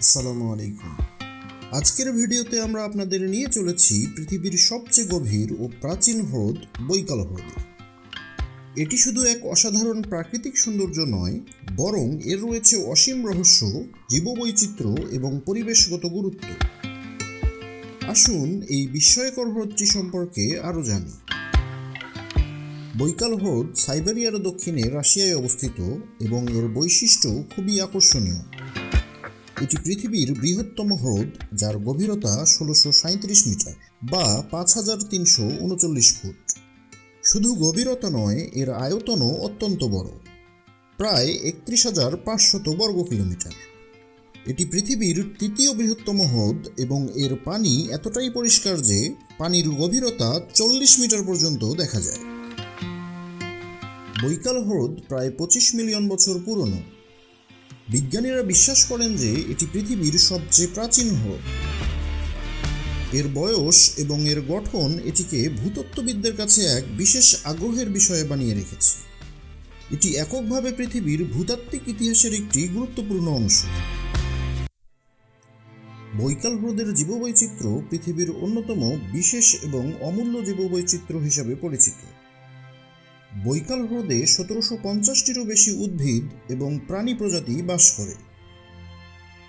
আসসালামু আলাইকুম। আজকের ভিডিওতে আমরা আপনাদের নিয়ে চলেছি পৃথিবীর সবচেয়ে গভীর ও প্রাচীন হ্রদ বৈকাল হ্রদে। এটি শুধু এক অসাধারণ প্রাকৃতিক সৌন্দর্য নয়, বরং এর রয়েছে অসীম রহস্য, জীববৈচিত্র্য এবং পরিবেশগত গুরুত্ব। আসুন এই বিস্ময়কর হ্রদটি সম্পর্কে আরও জানি। বৈকাল হ্রদ সাইবেরিয়ার দক্ষিণে রাশিয়ায় অবস্থিত এবং এর বৈশিষ্ট্য খুবই আকর্ষণীয়। এটি পৃথিবীর বৃহত্তম হ্রদ, যার গভীরতা ষোলোশো সাঁত্রিশ মিটার বা পাঁচ হাজার তিনশো উনচল্লিশ ফুট। শুধু গভীরতা নয়, এর আয়তনও অত্যন্ত বড়। প্রায় একত্রিশ হাজার পাঁচশত বর্গ কিলোমিটার। এটি পৃথিবীর তৃতীয় বৃহত্তম হ্রদ এবং এর পানি এতটাই পরিষ্কার যে পানির গভীরতা চল্লিশ মিটার পর্যন্ত দেখা যায়। বৈকাল হ্রদ প্রায় পঁচিশ মিলিয়ন বছর পুরনো। বিজ্ঞানীরা বিশ্বাস করেন যে এটি পৃথিবীর সবচেয়ে প্রাচীন হ্রদ। এর বয়স এবং এর গঠন এটিকে ভূতত্ত্ববিদদের কাছে এক বিশেষ আগ্রহের বিষয়ে বানিয়ে রেখেছে। এটি এককভাবে পৃথিবীর ভূতাত্ত্বিক ইতিহাসের একটি গুরুত্বপূর্ণ অংশ। বৈকাল হ্রদের জীববৈচিত্র্য পৃথিবীর অন্যতম বিশেষ এবং অমূল্য জীববৈচিত্র্য হিসাবে পরিচিত। বৈকাল হ্রদে সতেরোশো পঞ্চাশটিরও বেশি উদ্ভিদ এবং প্রাণী প্রজাতি বাস করে,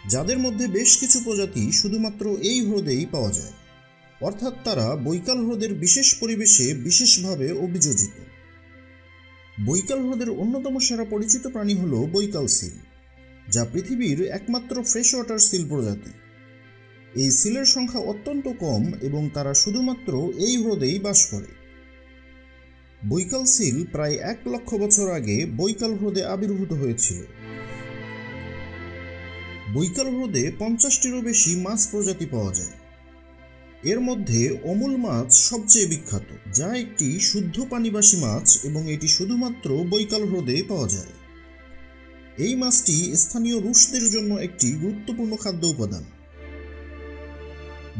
যাদের মধ্যে বেশ কিছু প্রজাতি শুধুমাত্র এই হ্রদেই পাওয়া যায়। অর্থাৎ তারা বৈকাল হ্রদের বিশেষ পরিবেশে বিশেষভাবে অভিযোজিত। বৈকাল হ্রদের অন্যতম সেরা পরিচিত প্রাণী হল বৈকাল সিল, যা পৃথিবীর একমাত্র ফ্রেশ ওয়াটার সিল প্রজাতি। এই সিলের সংখ্যা অত্যন্ত কম এবং তারা শুধুমাত্র এই হ্রদেই বাস করে। বৈকাল সিল প্রায় এক লক্ষ বছর আগে বৈকাল হ্রদে আবির্ভূত হয়েছিল। বৈকাল হ্রদে পঞ্চাশটিরও বেশি মাছ প্রজাতি পাওয়া যায়। এর মধ্যে অমূল মাছ সবচেয়ে বিখ্যাত, যা একটি শুদ্ধ পানিবাসী মাছ এবং এটি শুধুমাত্র বৈকাল হ্রদে পাওয়া যায়। এই মাছটি স্থানীয় রুশদের জন্য একটি গুরুত্বপূর্ণ খাদ্য উপাদান।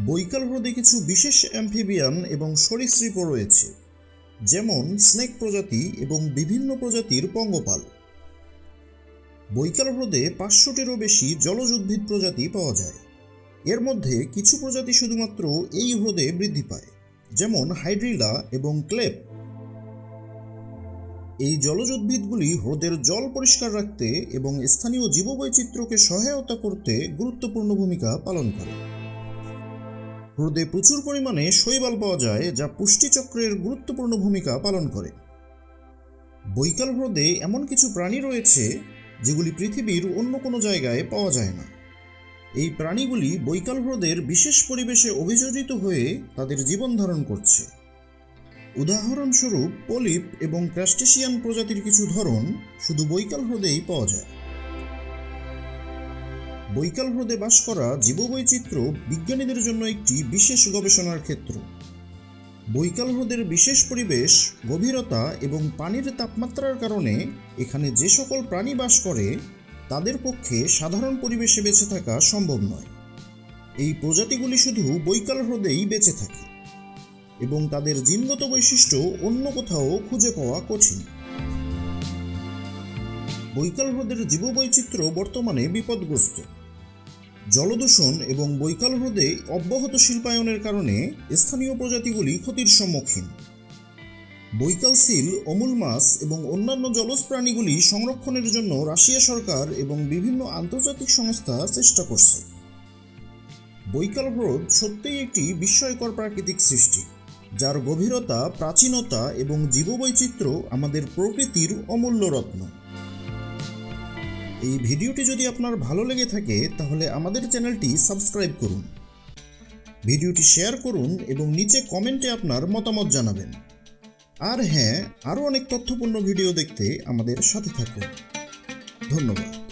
বৈকাল হ্রদে কিছু বিশেষ অ্যাম্ফিবিয়ান এবং সরীসৃপও রয়েছে। যেমন স্নেক প্রজাতি এবং বিভিন্ন প্রজাতির পঙ্গপাল। বৈকাল হ্রদে পাঁচশোটিরও বেশি জলজ উদ্ভিদ প্রজাতি পাওয়া যায়। এর মধ্যে কিছু প্রজাতি শুধুমাত্র এই হ্রদে বৃদ্ধি পায়, যেমন হাইড্রিলা এবং ক্লেপ। এই জলজ উদ্ভিদগুলি হ্রদের জল পরিষ্কার রাখতে এবং স্থানীয় জীববৈচিত্র্যকে সহায়তা করতে গুরুত্বপূর্ণ ভূমিকা পালন করে। হ্রদে প্রচুর পরিমাণে শৈবাল পাওয়া যায়, যা পুষ্টিচক্রের গুরুত্বপূর্ণ ভূমিকা পালন করে। বৈকাল হ্রদে এমন কিছু প্রাণী রয়েছে, যেগুলি পৃথিবীর অন্য কোনো জায়গায় পাওয়া যায় না। এই প্রাণীগুলি বৈকাল হ্রদের বিশেষ পরিবেশে অভিযোজিত হয়ে তাদের জীবন ধারণ করছে। উদাহরণস্বরূপ পলিপ এবং ক্রাস্টেশিয়ান প্রজাতির কিছু ধরন শুধু বৈকাল হ্রদেই পাওয়া যায়। বৈকাল হ্রদে বাস করা জীববৈচিত্র্য বিজ্ঞানীদের জন্য একটি বিশেষ গবেষণার ক্ষেত্র। বৈকাল হ্রদের বিশেষ পরিবেশ, গভীরতা এবং পানির তাপমাত্রার কারণে এখানে যে সকল প্রাণী বাস করে, তাদের পক্ষে সাধারণ পরিবেশে বেঁচে থাকা সম্ভব নয়। এই প্রজাতিগুলি শুধু বৈকাল হ্রদেই বেঁচে থাকে এবং তাদের জিনগত বৈশিষ্ট্য অন্য কোথাও খুঁজে পাওয়া কঠিন। বৈকাল হ্রদের জীববৈচিত্র্য বর্তমানে বিপদগ্রস্ত। জলদূষণ এবং বৈকাল হ্রদে অব্যাহত শিল্পায়নের কারণে স্থানীয় প্রজাতিগুলি ক্ষতির সম্মুখীন। বৈকাল সিল, অমূল মাছ এবং অন্যান্য জলজ প্রাণীগুলি সংরক্ষণের জন্য রাশিয়া সরকার এবং বিভিন্ন আন্তর্জাতিক সংস্থা চেষ্টা করছে। বৈকাল হ্রদ সত্যিই একটি বিস্ময়কর প্রাকৃতিক সৃষ্টি, যার গভীরতা, প্রাচীনতা এবং জীববৈচিত্র্য আমাদের প্রকৃতির অমূল্য রত্ন। এই ভিডিওটি যদি আপনার ভালো লেগে থাকে, তাহলে আমাদের চ্যানেলটি সাবস্ক্রাইব করুন। ভিডিওটি শেয়ার করুন এবং নিচে কমেন্টে আপনার মতামত জানাবেন। আর হ্যাঁ আরও অনেক তথ্যপূর্ণ ভিডিও দেখতে আমাদের সাথে থাকুন। ধন্যবাদ।